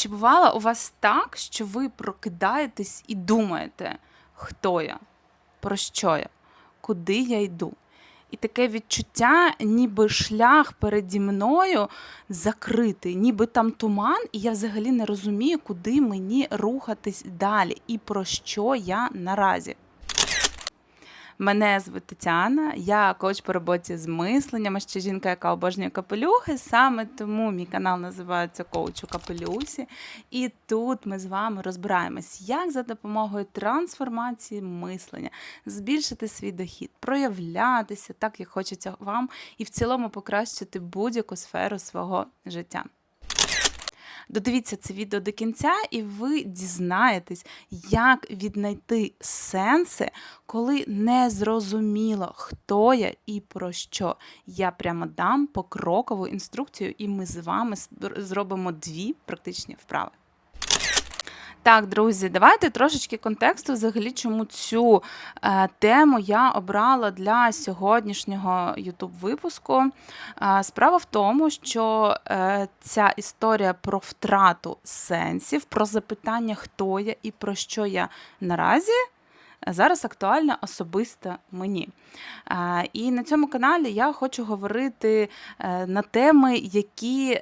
Чи бувало у вас так, що ви прокидаєтесь і думаєте, хто я, про що я, куди я йду? І таке відчуття, ніби шлях переді мною закритий, ніби там туман, і я взагалі не розумію, куди мені рухатись далі і про що я наразі. Мене звуть Тетяна, я коуч по роботі з мисленням, ще жінка, яка обожнює капелюхи. Саме тому мій канал називається Коуч у капелюсі. І тут ми з вами розбираємось, як за допомогою трансформації мислення збільшити свій дохід, проявлятися так, як хочеться вам, і в цілому покращити будь-яку сферу свого життя. Додивіться це відео до кінця, і ви дізнаєтесь, як віднайти сенси, коли не зрозуміло, хто я і про що. Я прямо дам покрокову інструкцію, і ми з вами зробимо дві практичні вправи. Так, друзі, давайте трошечки контексту, взагалі, чому цю е, тему я обрала для сьогоднішнього youtube випуску. Е, справа в тому, що е, ця історія про втрату сенсів, про запитання, хто я і про що я наразі. Зараз актуальна особисто мені. І на цьому каналі я хочу говорити на теми, які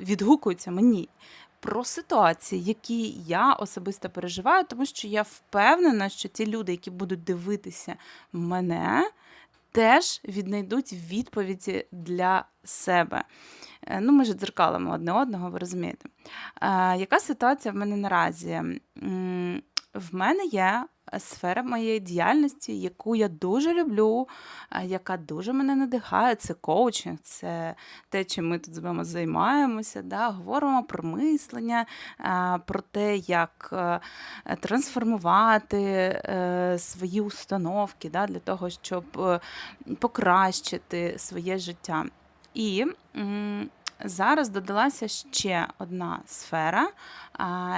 відгукуються мені про ситуації, які я особисто переживаю, тому що я впевнена, що ті люди, які будуть дивитися мене, теж віднайдуть відповіді для себе. Е, ну, Ми ж дзеркалимо одне одного, ви розумієте. А, Яка ситуація в мене наразі? В мене є сфера моєї діяльності, яку я дуже люблю, яка дуже мене надихає. Це коучинг, це те, чим ми тут з вами займаємося. Да? Говоримо про мислення, про те, як е, трансформувати е, свої установки да? для того, щоб е, покращити своє життя. І Зараз додалася ще одна сфера,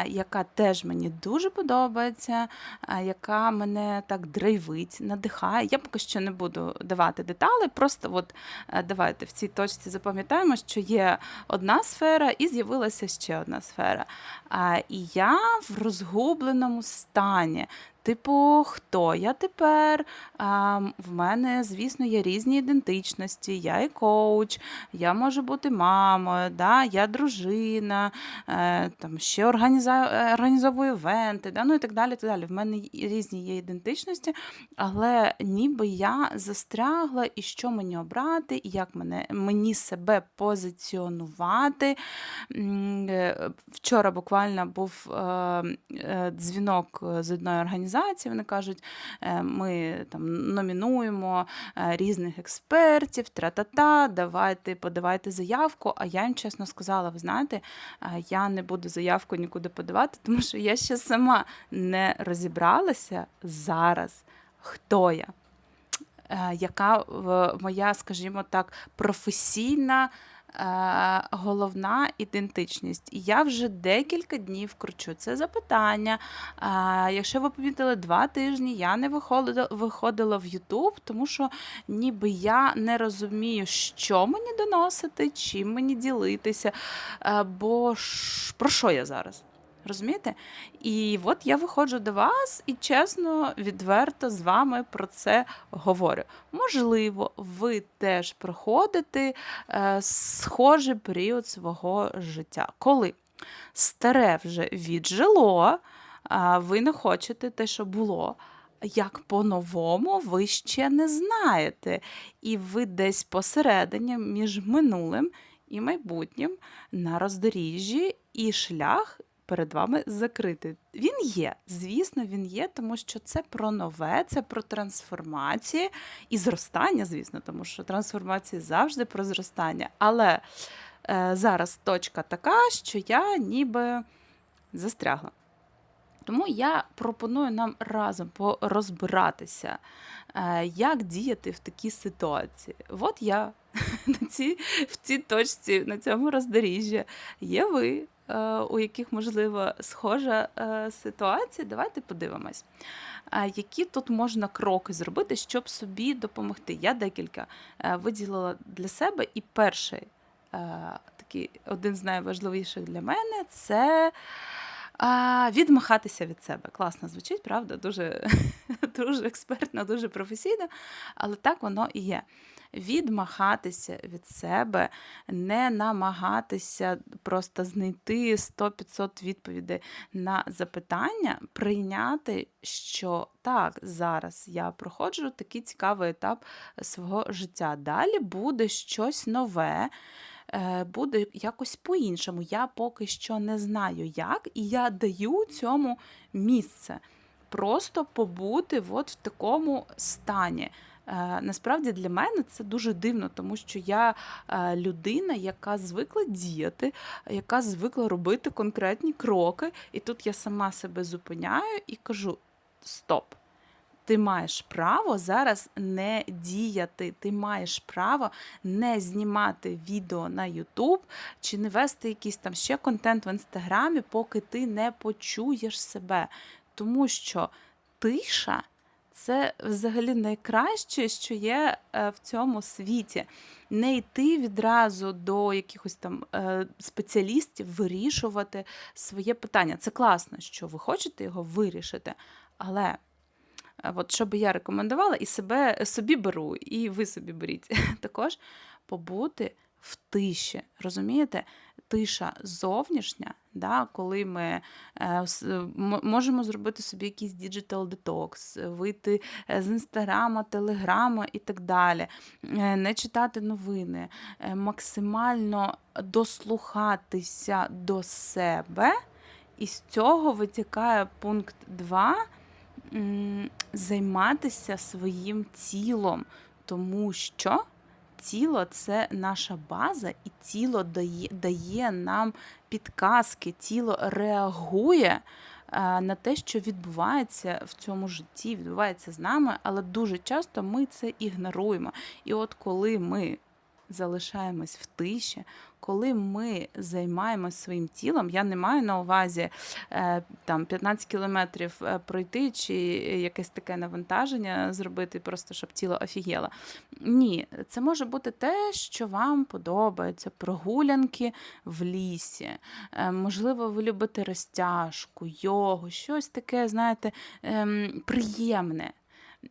яка теж мені дуже подобається, яка мене так драйвить, надихає. Я поки що не буду давати деталі, просто от е, давайте в цій точці запам'ятаємо, що є одна сфера і з'явилася ще одна сфера. І я в розгубленому стані. Типу, хто я тепер? А, В мене, звісно, є різні ідентичності. Я і коуч, я можу бути мамою, да, я дружина, е, там ще організовую івенти, да, ну і так далі. так далі. В мене різні є ідентичності, але ніби я застрягла, і що мені обрати, і як мене, мені себе позиціонувати. Е, вчора буквально був е, е, дзвінок з одної організації організації. Вони кажуть, «Е, ми там номінуємо е, різних експертів, тра-та-та, давайте подавайте заявку. А я їм чесно сказала: ви знаєте, е, я не буду заявку нікуди подавати, тому що я ще сама не розібралася зараз, хто я. Яка моя, скажімо так, професійна головна ідентичність. І я вже декілька днів кручу це запитання. Е, якщо ви помітили два тижні, я не виходила в Ютуб, тому що ніби я не розумію, що мені доносити, чим мені ділитися. Е, бо про що я зараз? Розумієте? І от я виходжу до вас і чесно, відверто з вами про це говорю. Можливо, ви теж проходите е, схожий період свого життя. Коли старе вже віджило, а ви не хочете те, що було. Як по-новому ви ще не знаєте. І ви десь посередині між минулим і майбутнім на роздоріжжі і шлях перед вами закритий. Він є, звісно, він є, тому що це про нове, це про трансформацію і зростання, звісно, тому що трансформація завжди про зростання. Але е, зараз точка така, що я ніби застрягла. Тому я пропоную нам разом порозбиратися, е, як діяти в такій ситуації. От я на цій, в цій точці, на цьому роздоріжжі, є ви, у яких, можливо, схожа е, ситуація, давайте подивимось, які тут можна кроки зробити, щоб собі допомогти. Я декілька е, виділила для себе, і перший один з найважливіших для мене це відмахатися від себе. Класно звучить, правда? Дуже, дуже експертно, дуже професійно, але так воно і є. Відмахатися від себе, не намагатися просто знайти 100-500 відповідей на запитання, прийняти, що так, зараз я проходжу такий цікавий етап свого життя. Далі буде щось нове, е, буде якось по-іншому. Я поки що не знаю як, і я даю цьому місце. Просто побути от в такому стані. Е, Насправді для мене це дуже дивно, тому що я е, людина, яка звикла діяти, яка звикла робити конкретні кроки, і тут я сама себе зупиняю і кажу: стоп. Ти маєш право зараз не діяти. Ти маєш право не знімати відео на YouTube чи не вести якийсь там ще контент в інстаграмі, поки ти не почуєш себе. Тому що тиша це взагалі найкраще, що є е, в цьому світі. Не йти відразу до якихось там е, спеціалістів, вирішувати своє питання. Це класно, що ви хочете його вирішити, але. е, От що би я рекомендувала, і себе собі беру, і ви собі беріть. Також побути в тиші. Розумієте? Тиша зовнішня, да, коли ми е, м- можемо зробити собі якийсь digital detox, вийти е, з інстаграма, телеграма і так далі, е, не читати новини, е, максимально дослухатися до себе. І з цього витікає пункт 2 займатися своїм тілом, тому що тіло це наша база, і тіло дає, дає нам підказки, тіло реагує е, на те, що відбувається в цьому житті, відбувається з нами, але дуже часто ми це ігноруємо. І от коли ми залишаємось в тиші, коли ми займаємось своїм тілом, я не маю на увазі е, там 15 кілометрів е, пройти чи якесь таке навантаження зробити, просто щоб тіло офігело. Ні, це може бути те, що вам подобається, прогулянки в лісі. Е, Можливо, ви любите розтяжку, йогу, щось таке, знаєте, ем, приємне.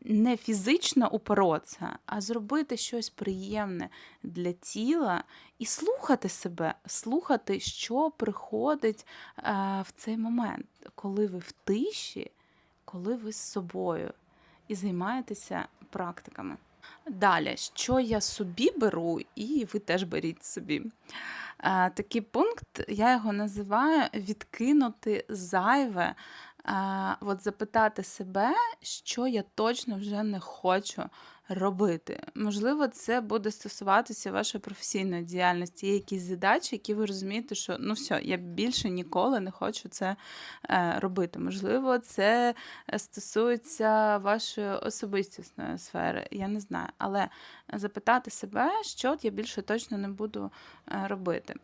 Не фізично упоротися, а зробити щось приємне для тіла і слухати себе, слухати, що приходить е, в цей момент, коли ви в тиші, коли ви з собою і займаєтеся практиками. Далі, що я собі беру, і ви теж беріть собі. Е, Такий пункт, я його називаю відкинути зайве, Е, от запитати себе, що я точно вже не хочу робити. Можливо, це буде стосуватися вашої професійної діяльності. Є якісь задачі, які ви розумієте, що ну все, я більше ніколи не хочу це е, робити. Можливо, це е, стосується вашої особистісної сфери, я не знаю. Але запитати себе, що от я більше точно не буду е, робити.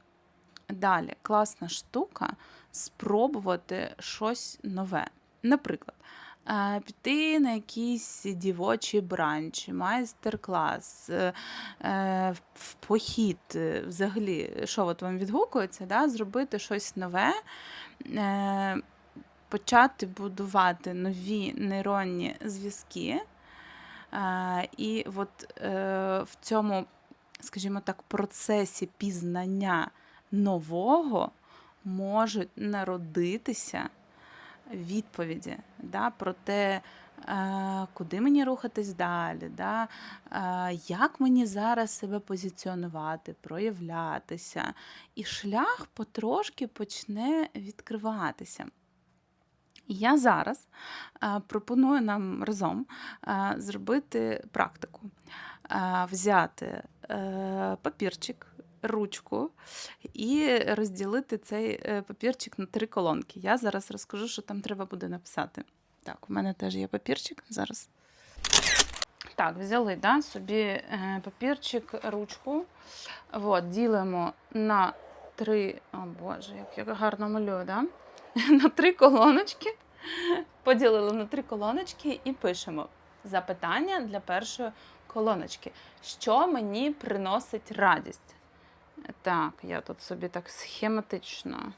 Далі, класна штука спробувати щось нове. Наприклад, е, піти на якийсь дівочий бранч, майстер-клас, е, е, в похід, взагалі, що от вам відгукується, да? зробити щось нове, почати будувати нові нейронні зв'язки. І от в цьому, скажімо так, процесі пізнання нового можуть народитися відповіді да, про те, е, куди мені рухатись далі, да, е, як мені зараз себе позиціонувати, проявлятися. І шлях потрошки почне відкриватися. Я зараз е, пропоную нам разом зробити практику, взяти папірчик, ручку і розділити цей е, папірчик на три колонки. Я зараз розкажу, що там треба буде написати. Так, у мене теж є папірчик зараз. Так, взяли да, собі е, папірчик, ручку. От, ділимо на три. О Боже, як я гарно малюю, да? на три колоночки. Поділили на три колоночки і пишемо запитання для першої колоночки. Що мені приносить радість? Так, я тут собі так схематично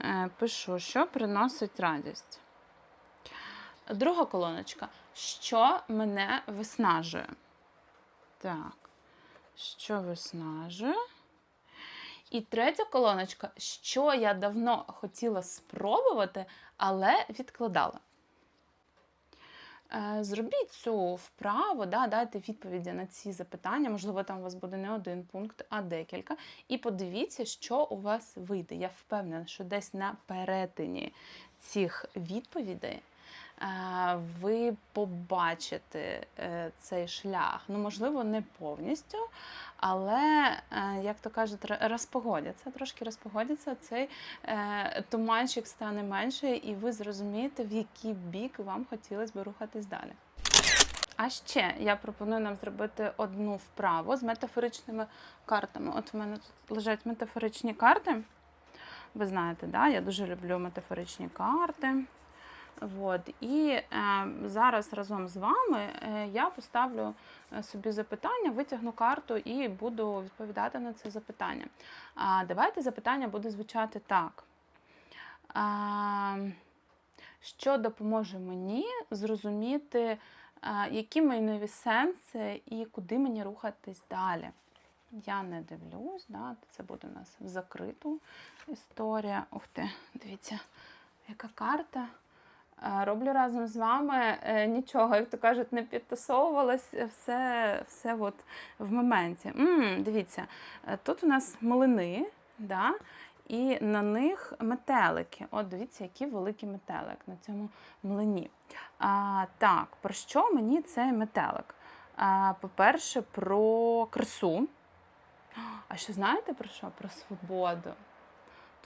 е, пишу, що приносить радість. Друга колоночка. Що мене виснажує? Так, що виснажує? І третя колоночка, що я давно хотіла спробувати, але відкладала. Е, Зробіть цю вправу, да, дайте відповіді на ці запитання. Можливо, там у вас буде не один пункт, а декілька. І подивіться, що у вас вийде. Я впевнена, що десь на перетині цих відповідей ви побачите е, цей шлях. Ну, можливо, не повністю, але, е, як то кажуть, розпогодяться, трошки розпогодяться, цей е, туманчик стане менше, і ви зрозумієте, в який бік вам хотілося б рухатись далі. А ще я пропоную нам зробити одну вправу з метафоричними картами. От в мене тут лежать метафоричні карти. Ви знаєте, да? я дуже люблю метафоричні карти. От. І е, зараз разом з вами е, я поставлю е, собі запитання, витягну карту і буду відповідати на це запитання. А, давайте запитання буде звучати так. А, що допоможе мені зрозуміти, а, які мої нові сенси і куди мені рухатись далі? Я не дивлюсь, да? це буде у нас в закриту історія. Ух ти, дивіться, яка карта. Е, Роблю разом з вами е, нічого, як то кажуть, не підтасовувалась, все, все от в моменті. м дивіться, е, тут у нас млини, да? і на них метелики. От дивіться, який великий метелик на цьому млині. А, так, про що мені цей метелик? По-перше, про красу. А що знаєте про що? Про свободу.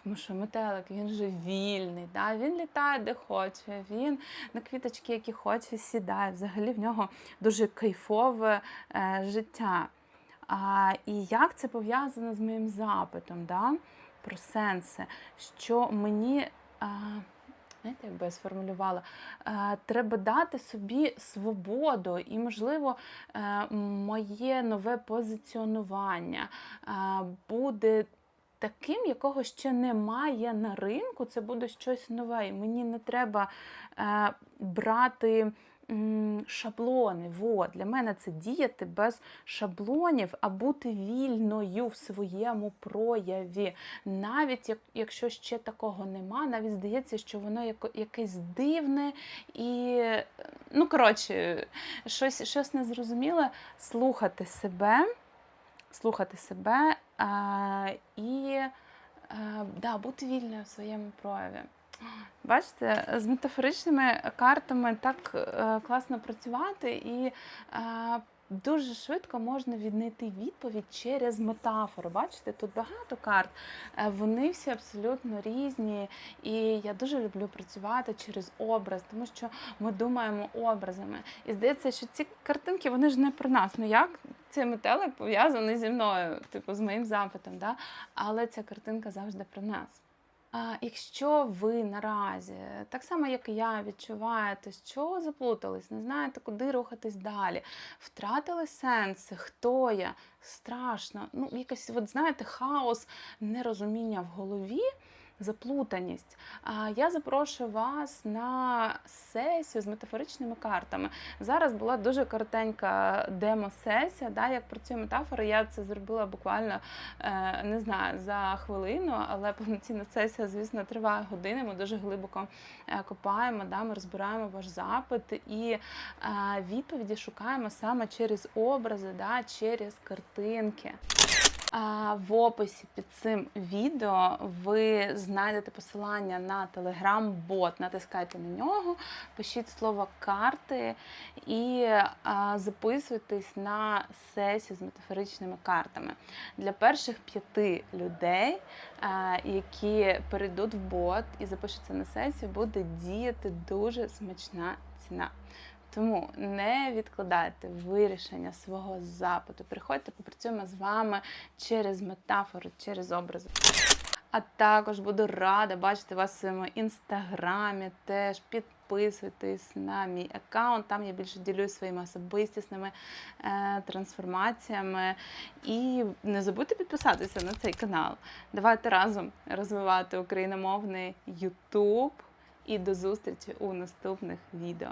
Тому що метелик, він же вільний, да? він літає де хоче, він на квіточки, які хоче, сідає. Взагалі в нього дуже кайфове е, життя. А, і як це пов'язано з моїм запитом да? про сенси, що мені. А, Знаєте, як би я сформулювала, Е, треба дати собі свободу, і, можливо, е, моє нове позиціонування е, буде таким, якого ще немає на ринку. Це буде щось нове. І мені не треба е, брати. Шаблони, Во, для мене це діяти без шаблонів, а бути вільною в своєму прояві. Навіть як, якщо ще такого нема, навіть здається, що воно якесь дивне і, ну, коротше, щось, щось незрозуміле, слухати себе, слухати себе і да, бути вільною в своєму прояві. Бачите, з метафоричними картами так е, класно працювати, і е, дуже швидко можна віднайти відповідь через метафору. Бачите, тут багато карт, е, вони всі абсолютно різні. І я дуже люблю працювати через образ, тому що ми думаємо образами. І здається, що ці картинки вони ж не про нас. Ну як цей метелик пов'язаний зі мною, типу з моїм запитом, да? але ця картинка завжди про нас. Якщо ви наразі, так само як і я, відчуваєте, що заплутались, не знаєте, куди рухатись далі, втратили сенси, хто я, страшно, ну, якийсь, от знаєте, хаос, нерозуміння в голові, заплутаність. А, я запрошую вас на сесію з метафоричними картами. Зараз була дуже коротенька демо-сесія, да, як працює метафора. Я це зробила буквально е, не знаю за хвилину, але повноцінна сесія, звісно, триває години. Ми дуже глибоко е, копаємо, да, ми розбираємо ваш запит і е, відповіді шукаємо саме через образи, да, через картинки. В описі під цим відео ви знайдете посилання на телеграм-бот. Натискайте на нього, пишіть слово карти і записуйтесь на сесію з метафоричними картами. Для перших п'яти людей, які перейдуть в бот і запишуться на сесію, буде діяти дуже смачна ціна. Тому не відкладайте вирішення свого запиту. Приходьте, попрацюємо з вами через метафору, через образи. А також буду рада бачити вас в своєму інстаграмі. Теж підписуйтесь на мій аккаунт. Там я більше ділюсь своїми особистісними е, трансформаціями. І не забудьте підписатися на цей канал. Давайте разом розвивати україномовний YouTube. І до зустрічі у наступних відео.